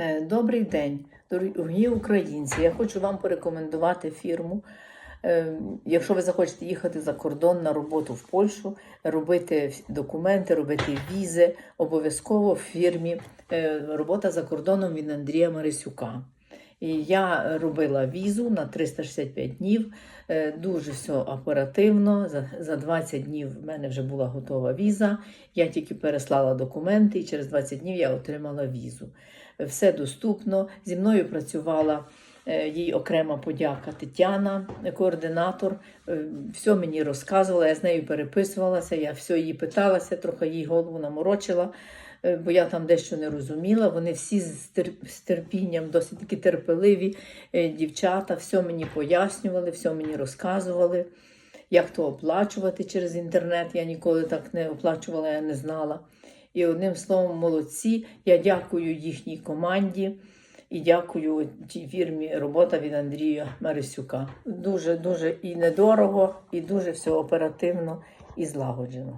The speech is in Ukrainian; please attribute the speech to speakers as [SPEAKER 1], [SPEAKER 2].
[SPEAKER 1] Е, Добрий день, дорогі українці. Я хочу вам порекомендувати фірму. Е, Якщо ви захочете їхати за кордон на роботу в Польщу, робити документи, робити візи, обов'язково в фірмі е, робота за кордоном від Андрія Марисюка. Я робила візу на 365 днів. Е, Дуже все оперативно. За, за 20 днів в мене вже була готова віза. Я тільки переслала документи, і через 20 днів я отримала візу. Все доступно. Зі мною працювала їй окрема подяка Тетяна, е, координатор. Е, Все мені розказувала, я з нею переписувалася, я все її питалася, трохи їй голову наморочила е, бо я там дещо не розуміла. Вони всі з терпінням, досить таки терпеливі е, дівчата, все мені пояснювали, все мені розказували, як то оплачувати через інтернет. Я ніколи так не оплачувала, я не знала. І одним словом, молодці. Я дякую їхній команді і дякую тій фірмі робота від Андрія Марисюка. Дуже, дуже і недорого, і дуже все оперативно і злагоджено.